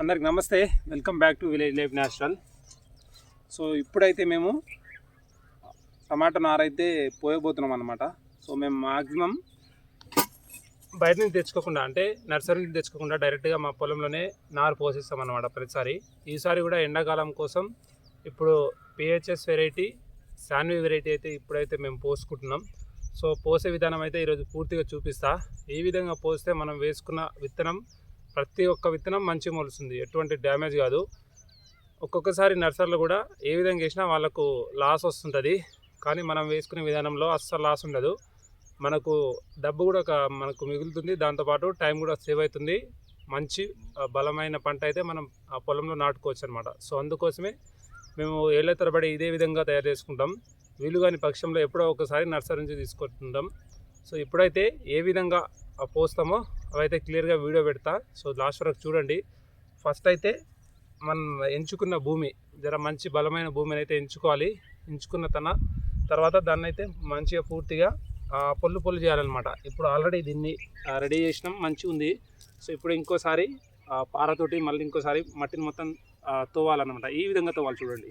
అందరికి నమస్తే. Welcome back to village life natural so ఇప్పుడైతే మేము టమాటా నారైతే పోయబోతున్నాం అనమాట సో మేము మాక్సిమం బయట నుంచి తెచ్చుకోకుండా అంటే నర్సరీ నుంచి తెచ్చుకోకుండా డైరెక్ట్గా మా పొలంలోనే నారు పోసిస్తాం అనమాట ప్రతిసారి. ఈసారి కూడా ఎండాకాలం కోసం ఇప్పుడు పిహెచ్ఎస్ వెరైటీ శాన్వి వెరైటీ అయితే ఇప్పుడైతే మేము పోసుకుంటున్నాం. సో పోసే విధానం అయితే ఈరోజు పూర్తిగా చూపిస్తా. ఏ విధంగా పోస్తే మనం వేసుకున్న విత్తనం ప్రతి ఒక్క విత్తనం మంచి మొలుస్తుంది. ఎటువంటి డ్యామేజ్ కాదు. ఒక్కొక్కసారి నర్సరీలో కూడా ఏ విధంగా వేసినా వాళ్ళకు లాస్ వస్తుంటుంది. కానీ మనం వేసుకునే విధానంలో అస్సలు లాస్ ఉండదు. మనకు డబ్బు కూడా ఒక- మనకు మిగులుతుంది. దాంతోపాటు టైం కూడా సేవ్ అవుతుంది. మంచి బలమైన పంట అయితే మనం ఆ పొలంలో నాటుకోవచ్చు అనమాట సో అందుకోసమే మేము ఏళ్ళ తరబడి ఇదే విధంగా తయారు చేసుకుంటాం. వీలు కాని పక్షంలో ఎప్పుడో ఒకసారి నర్సరీ నుంచి తీసుకుంటుంటాం సో ఇప్పుడైతే ఏ విధంగా పోస్తామో అవైతే క్లియర్గా వీడియో పెడతా. సో లాస్ట్ వరకు చూడండి. ఫస్ట్ అయితే మనం ఎంచుకున్న భూమి జర మంచి బలమైన భూమిని అయితే ఎంచుకోవాలి. ఎంచుకున్న తన తర్వాత దాన్ని అయితే మంచిగా పూర్తిగా పొల్లు పొల్లు చేయాలన్నమాట. ఇప్పుడు ఆల్రెడీ దీన్ని రెడీ చేసినాం మంచిగా ఉంది. సో ఇప్పుడు ఇంకోసారి పారతోటి మళ్ళీ ఇంకోసారి మట్టిని మొత్తం తోవాలన్నమాట. ఈ విధంగా తోవాలి చూడండి.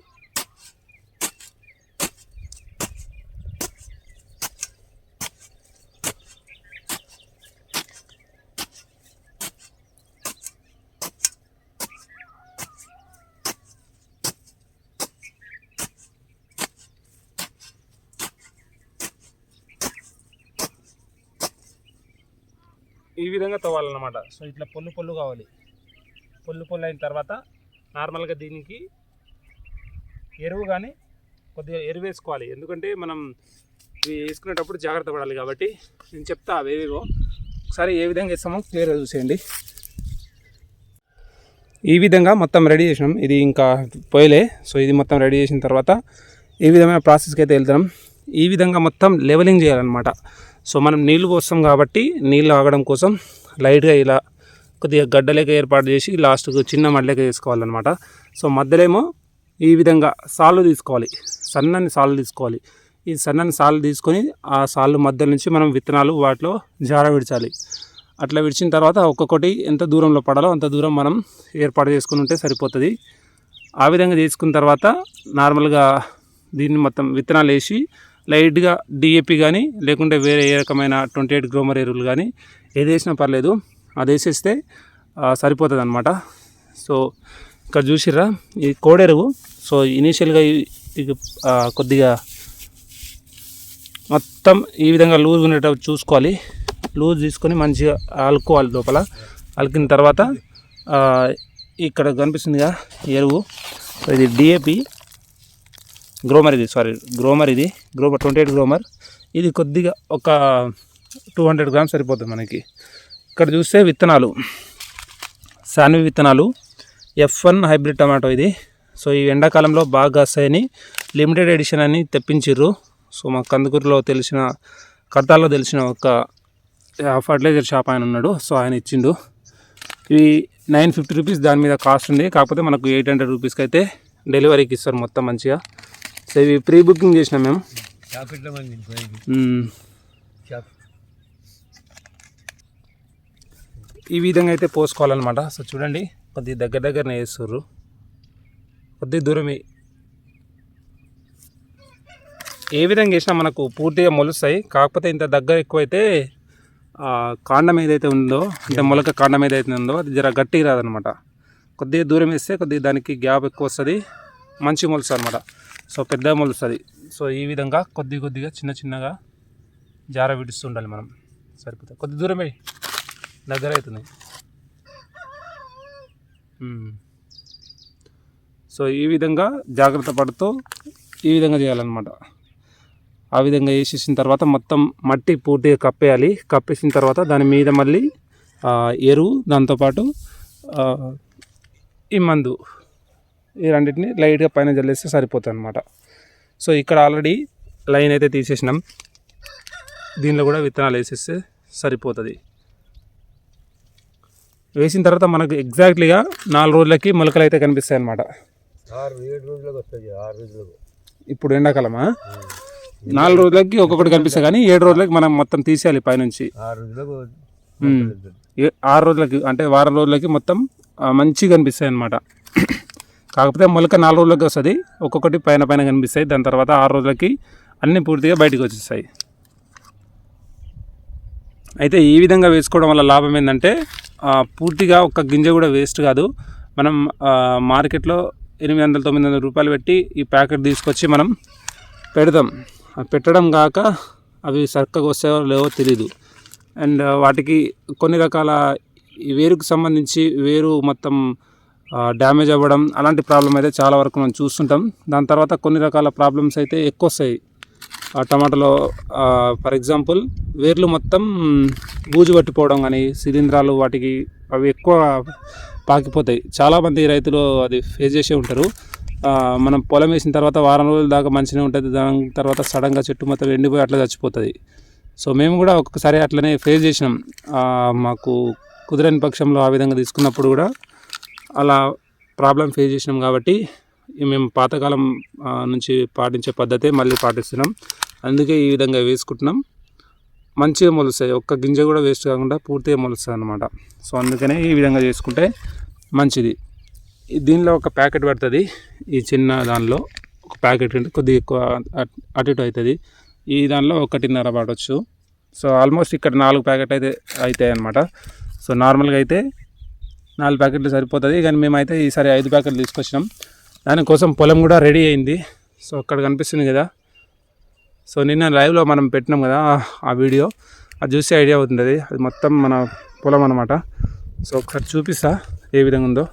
ఈ విధంగా తవ్వాలన్నమాట. సో ఇట్లా పొల్లు పొల్లు కావాలి. పొల్లు పొల్లు అయిన తర్వాత నార్మల్గా దీనికి ఎరువు కానీ కొద్దిగా ఎరువు వేసుకోవాలి. ఎందుకంటే మనం ఇవి వేసుకునేటప్పుడు జాగ్రత్త పడాలి కాబట్టి నేను చెప్తా అవేవేవో ఒకసారి ఏ విధంగా వేస్తామో క్లియర్గా చూసేయండి. ఈ విధంగా మొత్తం రెడీ చేసినాం. ఇది ఇంకా పోయలే. సో ఇది మొత్తం రెడీ చేసిన తర్వాత ఈ విధమైన ప్రాసెస్కి అయితే వెళ్తున్నాం. ఈ విధంగా మొత్తం లెవెలింగ్ చేయాలన్నమాట. సో మనం నీళ్ళు పోస్తాం కాబట్టి నీళ్ళు ఆగడం కోసం లైట్గా ఇలా కొద్దిగా గడ్డలేక ఏర్పాటు చేసి లాస్ట్కు చిన్న మడ్లేక చేసుకోవాలన్నమాట. సో మధ్యలో ఈ విధంగా సాళ్ళు తీసుకోవాలి. సన్నని సాళ్ళు తీసుకోవాలి. ఈ సన్నని సాళ్ళు తీసుకొని ఆ సాళ్ళు మధ్య నుంచి మనం విత్తనాలు వాటిలో జార విడిచాలి. అట్లా విడిచిన తర్వాత ఒక్కొక్కటి ఎంత దూరంలో పడాలో అంత దూరం మనం ఏర్పాటు చేసుకుని ఉంటే సరిపోతుంది. ఆ విధంగా చేసుకున్న తర్వాత నార్మల్గా దీన్ని మొత్తం విత్తనాలు వేసి లైట్గా డిఏపి కానీ లేకుంటే వేరే ఏ రకమైన ట్వంటీ ఎయిట్ గ్రోమర్ ఎరువులు కానీ ఏది వేసినా పర్లేదు. అది వేసేస్తే సరిపోతుంది అనమాట సో ఇక్కడ చూసిర్రా ఈ కోడెరువు సో ఇనీషియల్గా ఇది కొద్దిగా మొత్తం ఈ విధంగా లూజ్ ఉండేటట్టు చూసుకోవాలి. లూజ్ తీసుకొని మంచిగా అలుకోవాలి లోపల. అలికిన తర్వాత ఇక్కడ కనిపిస్తుందిగా ఎరువు. ఇది డిఏపి. గ్రోమర్ ఇది సారీ గ్రోమర్ ఇది. Gromor twenty eight Gromor. ఇది కొద్దిగా ఒక టూ హండ్రెడ్ గ్రామ్స్ సరిపోతుంది మనకి. ఇక్కడ చూస్తే విత్తనాలు. శాన్వి విత్తనాలు. ఎఫ్ వన్ హైబ్రిడ్ టమాటో ఇది. సో ఈ ఎండాకాలంలో బాగా వస్తాయని లిమిటెడ్ ఎడిషన్ అని తెప్పించిర్రు. సో మా కందుకూరులో తెలిసిన కడతాల్లో తెలిసిన ఒక ఫర్టిలైజర్ షాప్ ఆయన ఉన్నాడు. సో ఆయన ఇచ్చిండు. ఇవి నైన్ ఫిఫ్టీ రూపీస్ దాని మీద కాస్ట్ ఉంది. కాకపోతే మనకు ఎయిట్ హండ్రెడ్ రూపీస్కి అయితే డెలివరీకి ఇస్తారు మొత్తం మంచిగా. సో ఇవి ప్రీ బుకింగ్ చేసినాం మేము. ఈ విధంగా అయితే పోసుకోవాలన్నమాట. సో చూడండి కొద్ది దగ్గర దగ్గరనే వేస్తుర్రు. కొద్ది దూరమే. ఏ విధంగా వేసినా మనకు పూర్తిగా మొలుస్తాయి. కాకపోతే ఇంత దగ్గర ఎక్కువైతే కాండం ఏదైతే ఉందో అంటే మొలక కాండం ఏదైతే ఉందో అది జర గట్టిగా రాదనమాట కొద్దిగా దూరం వేస్తే కొద్దిగా దానికి గ్యాప్ ఎక్కువ వస్తుంది. మంచి మొలుస్తుంది అనమాట సో పెద్దగా మొలుస్తుంది. సో ఈ విధంగా కొద్ది కొద్దిగా చిన్న చిన్నగా జార విడుస్తుండాలి మనం. సరిపోతుంది కొద్ది దూరమే దగ్గర అవుతుంది. సో ఈ విధంగా జాగ్రత్త పడుతూ ఈ విధంగా చేయాలన్నమాట. ఆ విధంగా వేసేసిన తర్వాత మొత్తం మట్టి పూర్తిగా కప్పేయాలి. కప్పేసిన తర్వాత దాని మీద మళ్ళీ ఎరువు దాంతోపాటు ఈ మందు. ఈ రెండింటిని లైట్గా పైన జల్లేస్తే సరిపోతుంది అనమాట సో ఇక్కడ ఆల్రెడీ లైన్ అయితే తీసేసినాం. దీనిలో కూడా విత్తనాలు వేసేస్తే సరిపోతుంది. వేసిన తర్వాత మనకు ఎగ్జాక్ట్లీగా నాలుగు రోజులకి మొలకలు అయితే కనిపిస్తాయి రోజులకు ఇప్పుడు ఎండాకాలమా? నాలుగు రోజులకి ఒక్కొక్కటి కనిపిస్తాయి కానీ ఏడు రోజులకి మనం మొత్తం తీసేయాలి పైనుంచి. ఆరు రోజులకు అంటే వారం రోజులకి మొత్తం మంచిగా కనిపిస్తాయి అన్నమాట. కాకపోతే మొలక నాలుగు రోజులకి వస్తుంది. ఒక్కొక్కటి పైన పైన కనిపిస్తాయి. దాని తర్వాత ఆరు రోజులకి అన్నీ పూర్తిగా బయటకు వచ్చేస్తాయి. అయితే ఈ విధంగా వేసుకోవడం వల్ల లాభం ఏంటంటే పూర్తిగా ఒక గింజ కూడా వేస్ట్ కాదు. మనం మార్కెట్లో ఎనిమిది వందల తొమ్మిది వందల రూపాయలు పెట్టి ఈ ప్యాకెట్ తీసుకొచ్చి మనం పెడతాం. పెట్టడం కాక అవి చక్కగా వస్తాయో లేవో తెలియదు అండ్ వాటికి కొన్ని రకాల ఈ వేరుకు సంబంధించి వేరు మొత్తం డ్యామేజ్ అవ్వడం అలాంటి ప్రాబ్లం అయితే చాలా వరకు మనం చూస్తుంటాం. దాని తర్వాత కొన్ని రకాల ప్రాబ్లమ్స్ అయితే ఎక్కువ వస్తాయి. ఆ టమాటాలో ఫర్ ఎగ్జాంపుల్ వేర్లు మొత్తం బూజు పట్టిపోవడం కానీ శిలీంధ్రాలు వాటికి అవి ఎక్కువ పాకిపోతాయి. చాలామంది రైతులు అది ఫేస్ చేసే ఉంటారు. మనం పొలం వేసిన తర్వాత వారం రోజుల దాకా మంచిగా ఉంటుంది. దాని తర్వాత సడన్గా చెట్టు మొత్తం ఎండిపోయి అట్లా చచ్చిపోతుంది. సో మేము కూడా ఒక్కసారి అట్లనే ఫేస్ చేసినాం. మాకు కుదరని పక్షంలో ఆ విధంగా తీసుకున్నప్పుడు కూడా అలా ప్రాబ్లం ఫేస్ చేసినాం కాబట్టి మేము పాతకాలం నుంచి పాటించే పద్ధతే మళ్ళీ పాటిస్తున్నాం. అందుకే ఈ విధంగా వేసుకుంటున్నాం. మంచిగా మొలుస్తాయి. ఒక్క గింజ కూడా వేస్ట్ కాకుండా పూర్తిగా మొలుస్తుంది అనమాట సో అందుకనే ఈ విధంగా చేసుకుంటే మంచిది. దీనిలో ఒక ప్యాకెట్ పడుతుంది. ఈ చిన్న దానిలో ఒక ప్యాకెట్ అంటే కొద్దిగా ఎక్కువ అట్- అటు ఇటు అవుతుంది. ఈ దానిలో ఒకటిన్నర పడవచ్చు. సో ఆల్మోస్ట్ ఇక్కడ నాలుగు ప్యాకెట్ అయితే అవుతాయి అన్నమాట. సో నార్మల్గా అయితే నాలుగు ప్యాకెట్లు సరిపోతుంది. కానీ మేమైతే ఈసారి ఐదు ప్యాకెట్లు తీసుకొచ్చినాం. దానికోసం పొలం కూడా రెడీ అయింది. సో అక్కడ కనిపిస్తుంది కదా. సో నిన్న లైవ్లో మనం పెట్టినాం కదా ఆ- వీడియో. అది చూసి ఐడియా అవుతుంది అది మొత్తం మన పొలం అనమాట సో ఒకసారి చూపిస్తా ఏ విధంగా ఉందో.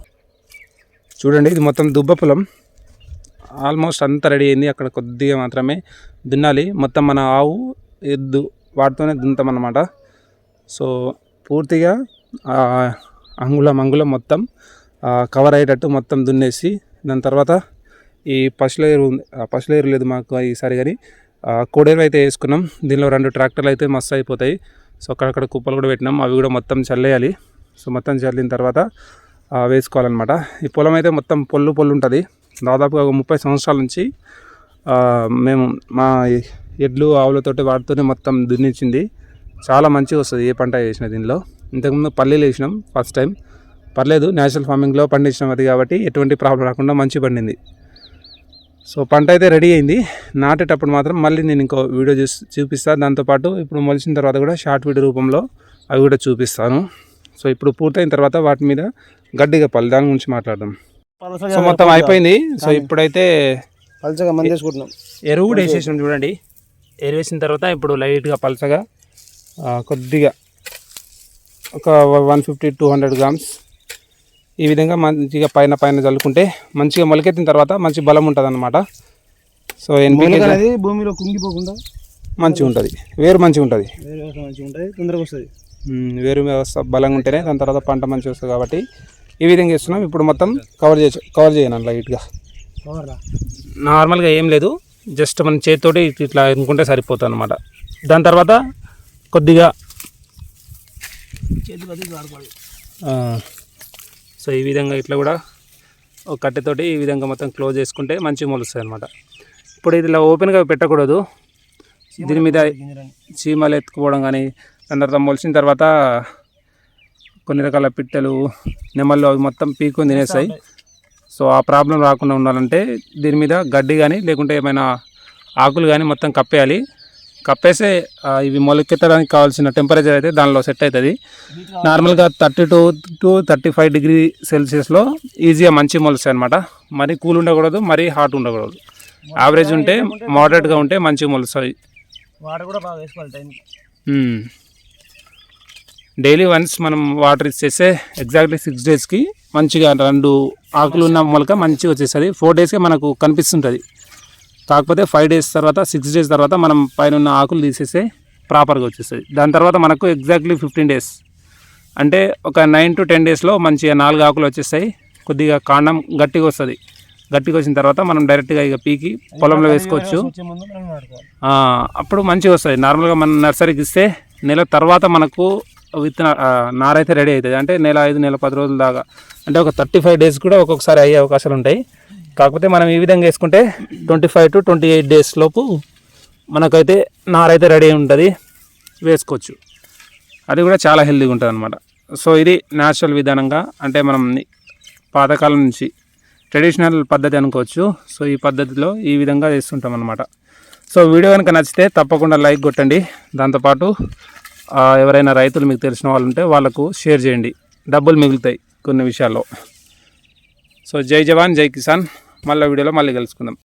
చూడండి ఇది మొత్తం దుబ్బ పొలం. ఆల్మోస్ట్ అంతా రెడీ అయింది. అక్కడ కొద్దిగా మాత్రమే దున్నాలి. మొత్తం మన ఆవు ఎద్దు వాటితోనే దున్నుతాం అన్నమాట. సో పూర్తిగా అంగుళం అంగుళం మొత్తం కవర్ అయ్యేటట్టు మొత్తం దున్నేసి దాని తర్వాత ఈ పశులేరు ఉంది. ఆ పశులేరు లేదు మాకు ఈసారి కానీ. కోడేరు అయితే వేసుకున్నాం. దీనిలో రెండు ట్రాక్టర్లు అయితే మస్తు అయిపోతాయి. సో అక్కడక్కడ కుప్పలు కూడా పెట్టినాం. అవి కూడా మొత్తం చల్లేయాలి. సో మొత్తం చల్లిన తర్వాత వేసుకోవాలన్నమాట. ఈ పొలం అయితే మొత్తం పొల్లు పొల్లు ఉంటుంది. దాదాపుగా ఒక ముప్పై సంవత్సరాల నుంచి మేము మా ఎడ్లు ఆవులతోటి వాటితోనే మొత్తం దున్నించింది. చాలా మంచిగా వస్తుంది ఏ పంట వేసిన దీనిలో. ఇంతకుముందు పల్లీలు వేసినాం ఫస్ట్ టైం పర్లేదు నేచురల్ ఫార్మింగ్లో పండించినాం అది కాబట్టి ఎటువంటి ప్రాబ్లం రాకుండా మంచి పండింది. సో పంట అయితే రెడీ అయింది. నాటేటప్పుడు మాత్రం మళ్ళీ నేను ఇంకో వీడియో చూసి చూపిస్తాను దాంతోపాటు ఇప్పుడు మొలిచిన తర్వాత కూడా షార్ట్ వీడియో రూపంలో అవి కూడా చూపిస్తాను. సో ఇప్పుడు పూర్తయిన తర్వాత వాటి మీద గడ్డి కప్పాలి దాని గురించి మాట్లాడదాం. సో మొత్తం అయిపోయింది. సో ఇప్పుడైతే పలచగా మంది వేసుకుంటున్నాం. ఎరువు కూడా వేసేసాం చూడండి. ఎరువు వేసిన తర్వాత ఇప్పుడు లైట్గా పలసగా కొద్దిగా ఒక one fifty two hundred grams. ఈ విధంగా మంచిగా పైన పైన చల్లుకుంటే మంచిగా మొలకెత్తిన తర్వాత మంచి బలం ఉంటుంది అనమాట సో ఎన్పికే అనేది భూమిలో కుంగిపోకుండా మంచిగా ఉంటుంది. వేరు మంచిగా ఉంటుంది. తొందరగా వస్తుంది. వేరు వ్యవస్థ బలంగా ఉంటేనే దాని తర్వాత పంట మంచిగా వస్తుంది కాబట్టి ఈ విధంగా చేస్తున్నాం. ఇప్పుడు మొత్తం కవర్ చేయొచ్చు కవర్ చేయను లైట్గా. నార్మల్గా ఏం లేదు. జస్ట్ మన చేతితోటి ఇట్లా- ఇట్లా అనుకుంటే సరిపోతుంది అనమాట దాని తర్వాత కొద్దిగా చేతి పద్ధతి వాడుకోవాలి ఆ, సో ఈ విధంగా ఇట్లా కూడా ఒక కట్టెతోటి ఈ విధంగా మొత్తం క్లోజ్ చేసుకుంటే మంచిగా మొలుస్తుంది అనమాట ఇప్పుడు ఇది ఇలా ఓపెన్గా పెట్టకూడదు. దీని మీద చీమలు ఎత్తుకుపోవడం కానీ తర్వాత మొలిచిన తర్వాత కొన్ని రకాల పిట్టలు నెమళ్ళు అవి మొత్తం పీక్కొని తినేస్తాయి. సో ఆ ప్రాబ్లం రాకుండా ఉండాలంటే దీని మీద గడ్డి కానీ లేకుంటే ఏమైనా ఆకులు కానీ మొత్తం కప్పేయాలి. కప్పేస్తే ఇవి మొలకెత్తడానికి కావాల్సిన టెంపరేచర్ అయితే దానిలో సెట్ అవుతుంది నార్మల్గా thirty two to thirty five degree సెల్సియస్లో ఈజీగా మంచి మొలుస్తాయి అనమాట మరీ కూల్ ఉండకూడదు మరీ హాట్ ఉండకూడదు. యావరేజ్ ఉంటే మోడరేట్గా ఉంటే మంచిగా మొలుస్తాయి. వాటర్ కూడా బాగా వేసుకోవాలి టైంకి డైలీ వన్స్ మనం వాటర్ ఇచ్చేస్తే ఎగ్జాక్ట్లీ సిక్స్ డేస్కి మంచిగా రెండు ఆకులు ఉన్న మొలక మంచిగా వచ్చేస్తుంది. ఫోర్ డేస్కే మనకు కనిపిస్తుంటుంది. కాకపోతే ఫైవ్ డేస్ తర్వాత సిక్స్ డేస్ తర్వాత మనం పైన ఉన్న ఆకులు తీసేస్తే ప్రాపర్గా వచ్చేస్తుంది దాని తర్వాత మనకు ఎగ్జాక్ట్లీ ఫిఫ్టీన్ డేస్ అంటే ఒక నైన్ టు టెన్ డేస్లో మంచిగా నాలుగు ఆకులు వచ్చేస్తాయి. కొద్దిగా కాండం గట్టిగా వస్తుంది. గట్టిగా వచ్చిన తర్వాత మనం డైరెక్ట్గా ఇక పీకి పొలంలో వేసుకోవచ్చు. అప్పుడు మంచిగా వస్తుంది. నార్మల్గా మనం నర్సరీకి ఇస్తే నెల తర్వాత మనకు విత్తన నారైతే రెడీ అవుతుంది. అంటే నెల ఐదు నెల పది రోజుల దాకా. అంటే ఒక థర్టీ ఫైవ్ డేస్ కూడా ఒక్కొక్కసారి అయ్యే అవకాశాలు ఉంటాయి. కాకపోతే మనం ఈ విధంగా వేసుకుంటే twenty five to twenty eight days లోపు మనకైతే నారైతే రెడీ అయి ఉంటుంది. వేసుకోవచ్చు. అది కూడా చాలా హెల్దీగా ఉంటుంది అనమాట సో ఇది న్యాచురల్ విధానంగా అంటే మనం పాతకాలం నుంచి ట్రెడిషనల్ పద్ధతి అనుకోవచ్చు. సో ఈ పద్ధతిలో ఈ విధంగా చేస్తుంటాం అనమాట సో వీడియో కనుక నచ్చితే తప్పకుండా లైక్ కొట్టండి. దాంతోపాటు ఎవరైనా రైతులు మీకు తెలిసిన వాళ్ళు ఉంటే వాళ్ళకు షేర్ చేయండి. డబ్బులు మిగులుతాయి కొన్ని విషయాల్లో. సో జై జవాన్ జై కిసాన్. మళ్ళీ వీడియోలో మళ్ళీ కలుసుకుందాం.